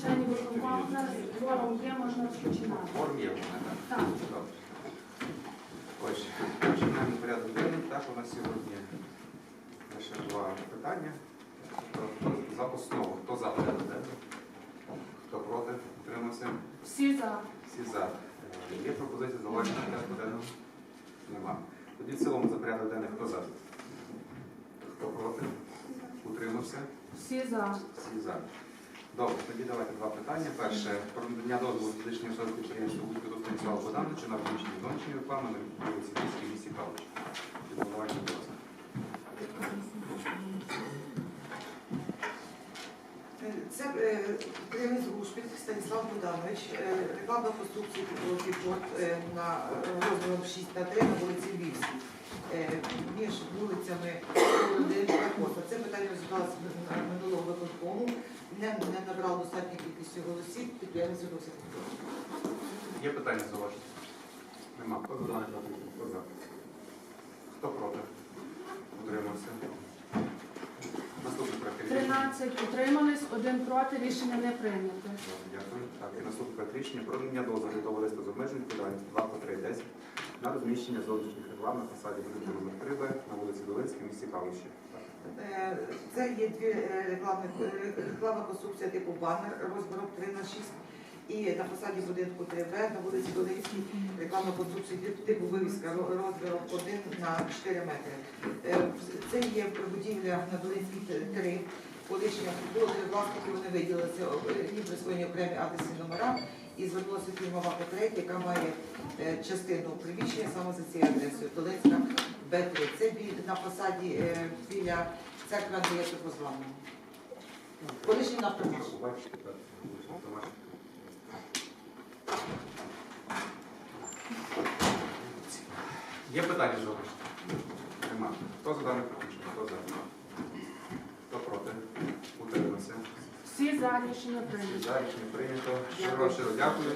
членів виконкому. Зараз форум є, можна розпочинати. Форм є так? Так. Добре. Отже, починаємо порядок денний. Так, у нас сьогодні лише два питання. За основу. Хто за порядок денний? Хто проти? Утримався? Всі за. Всі за. Е, Є пропозиція зауваження порядку денного? Нема. Тоді в цілому за порядок денний хто за? Хто проти? Утримався? Всі за. Всі за. Добре, тоді давайте два питання. Перше, про надання дозволу фізичній особі підприємства Гудько Станіславу Богдановичу на розміщення зовнішньої реклами на вулиці Київській місті Калуч. Підготування до вас. Це підприємець Гушпіль Станіслав Богданович, рекламна конструкція е, на розміром 6 на 3 на вулиці Львівській. Між вулицями Володимира та. Це питання розглядалося. Не, не набрав достатньої кількості голосів, підприємець звернувся. Є питання зауваження? Нема. Хто за? Хто за? Хто проти? Утримався. Наступний проект рішення. 13 утримались, один проти, рішення не прийнято. Дякую. Так, і наступне проект рішення про надання дозволу товариства з обмеженою відповідальністю 2 по 3 10 на розміщення зовнішніх реклам на фасаді будинку номер 3Б на вулиці Долинській, в місті Калуші. Е, Це є дві е, рекламні е, конструкція типу банер розміром 3 на 6 і на фасаді будинку 3Б на вулиці Долинській рекламна конструкція типу вивіска ро- розміром 1 на 4 метри. Е, Це є будівля на Долинській 3. Колишня власники, вони виділили це е, присвоєні окремі адресні номера і звернулася фірма Вакотрейт, яка має е, частину приміщення саме за цією адресою Долинська Б3. Це на фасаді е, біля церкви Андрія Топозваного. Колишній. Бачите. Є питання зауваження? Нема. Хто за дане проект? Хто за? Всі за рішення прийнято. Всі за рішення прийнято. Щиро, щиро дякую.